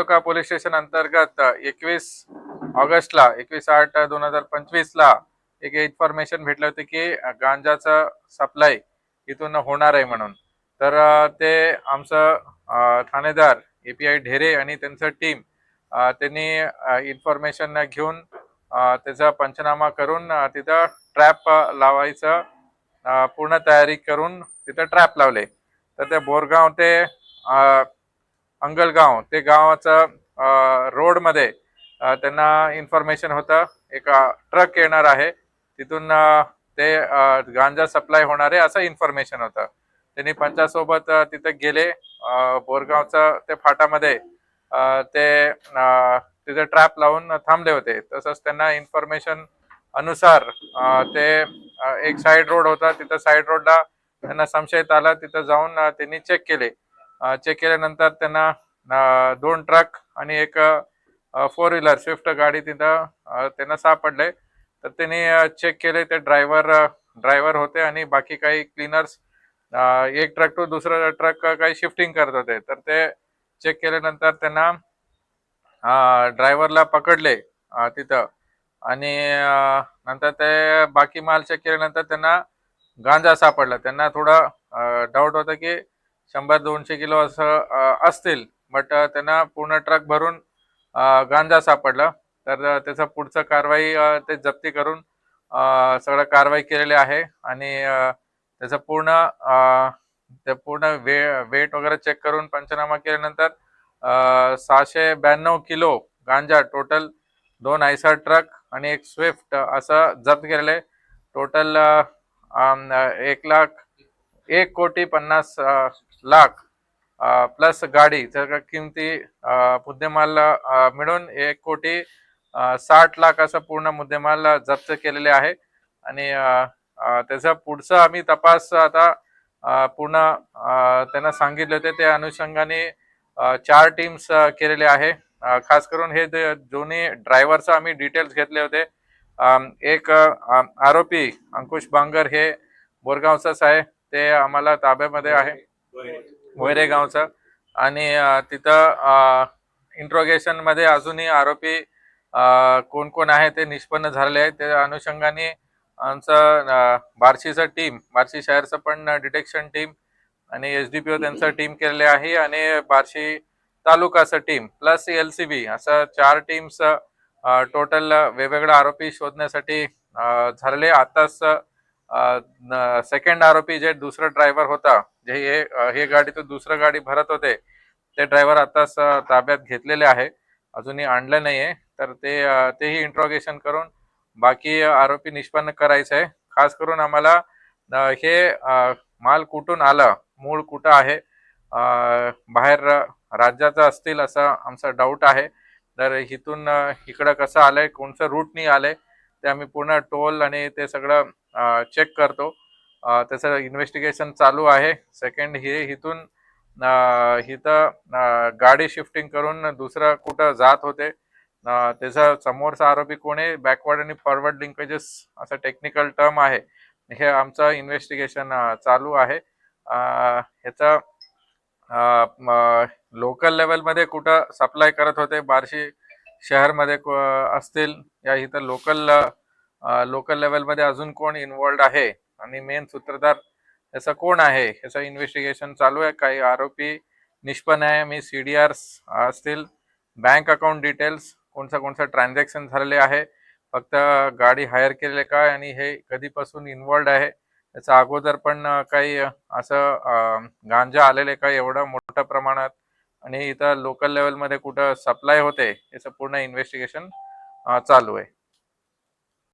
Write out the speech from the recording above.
तालुका police station अंतर्गत एकवीस ऑगस्टला एकवीस आठ दोन हजार पंचवीसला एक इन्फॉर्मेशन भेटले होते की गांजाचं सप्लाय इथून होणार आहे म्हणून. तर ते आमचं ठाणेदार ए पी आय ढेरे आणि त्यांचं टीम त्यांनी इन्फॉर्मेशन घेऊन त्याचा पंचनामा करून तिथं ट्रॅप लावायचं पूर्ण तयारी करून तिथं ट्रॅप लावले. तर ते बोरगाव ते अंगलगाव ते गावाचं रोडमध्ये त्यांना इन्फॉर्मेशन होतं. एक ट्रक येणार आहे. तिथून ते गांजा सप्लाय होणार आहे असं इन्फॉर्मेशन होतं. त्यांनी पंचासोबत तिथे गेले. बोरगावचं ते फाटामध्ये ते तिथे ट्रॅप लावून थांबले होते. तसंच त्यांना इन्फॉर्मेशन अनुसार ते एक साईड रोड होता. तिथं साईड रोडला त्यांना संशयित आला. तिथं जाऊन त्यांनी चेक केले. चेक केल्यानंतर त्यांना दोन ट्रक आणि एक फोर व्हीलर स्विफ्ट गाडी तिथं त्यांना सापडले. तर त्यांनी चेक केले. ते ड्रायव्हर ड्रायव्हर होते आणि बाकी काही क्लिनर्स एक ट्रक टू दुसरा ट्रक काही शिफ्टिंग करत होते. तर ते चेक केल्यानंतर त्यांना ड्रायव्हरला पकडले तिथं. आणि नंतर ते बाकी माल चेक केल्यानंतर त्यांना गांजा सापडला. त्यांना थोडं डाऊट होतं की शंभर दोनशे किलो असं असतील. बट त्यांना पूर्ण ट्रक भरून गांजा सापडला. तर त्याचं पुढचं कारवाई ते जप्ती करून सगळं कारवाई केलेली आहे. आणि त्याचं पूर्ण ते पूर्ण वे वेट वगैरे चेक करून पंचनामा केल्यानंतर सहाशे ब्याण्णव किलो गांजा टोटल दोन आयसर ट्रक आणि एक स्विफ्ट असं जप्त केलेलं आहे. टोटल एक लाख एक कोटी पन्नास लाख प्लस गाडी तर किमती मुद्देमाल मिळून एक कोटी साठ लाख असं पूर्ण मुद्देमाल जप्त केलेले आहे. आणि त्याचा पुढचं आम्ही तपास आता पूर्ण त्यांना सांगितले होते. त्या अनुषंगाने चार टीम्स केलेले आहे. खास करून हे दोन्ही ड्रायव्हरचा आम्ही डिटेल्स घेतले होते. एक आरोपी अंकुश बांगर हे बोरगावचाच आहे. ते आम्हाला ताब्यामध्ये आहे. वैरे गावचं आणि तिथं इंट्रोगेशनमध्ये अजूनही आरोपी कोण कोण आहे ते निष्पन्न झालेले आहे त्या अनुषंगाने आमचं बार्शीचं टीम बार्शी शहरचं पण डिटेक्शन टीम आणि एस डी पी ओ त्यांचं टीम केलेले आहे आणि Barshi तालुकाचं team plus L C B असं चार टीम्स टोटल वेगवेगळ्या आरोपी शोधण्यासाठी झाले झालेले आताच सेकंड आरोपी जे दुसरं ड्रायव्हर होता जे हे हे गाडी तो दुसरं गाडी भरत होते ते ड्रायव्हर आताच ताब्यात घेतलेले आहे. अजूनही आणलं नाहीये. तर ते तेही इंट्रोगेशन करून बाकी आरोपी निष्पन्न करायचं आहे. खास करून आम्हाला हे माल कुठून आलं मूळ कुठं आहे बाहेर राज्याचं असतील असं आमचा डाऊट आहे. तर इथून इकडं कसं आलंय कोणचं रूटनी आलंय ते आम्ही पूर्ण टोल आणि ते सगळं चेक करतो. त्याचं इन्व्हेस्टिगेशन चालू आहे. सेकंड हे इथून इथं गाडी शिफ्टिंग करून दुसरं कुठं जात होते. त्याचा समोरचा आरोपी कोण आहे? बॅकवर्ड आणि फॉरवर्ड लिंकेजेस असं टेक्निकल टर्म आहे. हे आमचं इन्व्हेस्टिगेशन चालू आहे. ह्याचा ह्याचं लोकल लेवलमध्ये कुठं सप्लाय करत होते? बार्शी शहरमध्ये असतील या इथं लोकल लोकल लेवलमध्ये अजून कोण इन्वॉल्ड आहे? आणि मेन सूत्रधार याचं कोण आहे? याचं इन्व्हेस्टिगेशन चालू आहे. काही आरोपी निष्पन्न आहे. मी सी डी आर असतील. बँक अकाउंट डिटेल्स कोणचं कोणतं ट्रान्झॅक्शन झालेले आहे? फक्त गाडी हायर केलेले काय? आणि हे कधीपासून इन्वॉल्ड आहे? याचा अगोदर पण काही असं गांजा आलेले काय? एवढं मोठ्या प्रमाणात आणि इथं लोकल लेवलमध्ये कुठं सप्लाय होते? याचं पूर्ण इन्व्हेस्टिगेशन चालू आहे.